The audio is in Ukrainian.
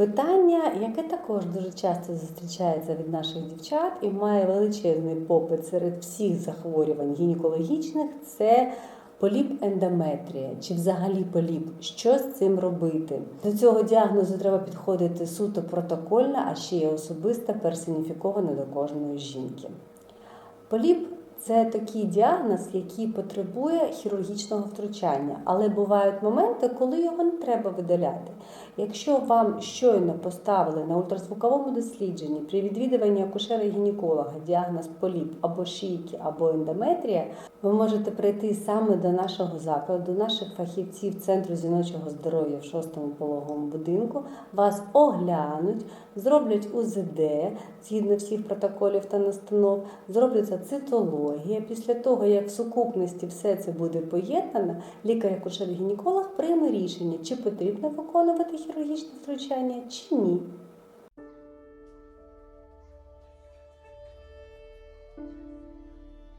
Питання, яке також дуже часто зустрічається від наших дівчат і має величезний попит серед всіх захворювань гінекологічних, це поліп ендометрія чи взагалі поліп. Що з цим робити? До цього діагнозу треба підходити суто протокольно, а ще й особисто персоніфіковано до кожної жінки. Поліп це такий діагноз, який потребує хірургічного втручання, але бувають моменти, коли його не треба видаляти. Якщо вам щойно поставили на ультразвуковому дослідженні при відвідуванні акушера-гінеколога діагноз поліп або шийки, або ендометрія, ви можете прийти саме до нашого закладу, до наших фахівців Центру жіночого здоров'я в шостому пологовому будинку, вас оглянуть, зроблять УЗД згідно всіх протоколів та настанов, зробляться цитологія. Після того, як в сукупності все це буде поєднано, лікар-акушер-гінеколог прийме рішення, чи потрібно виконувати хірургічне втручання, чи ні.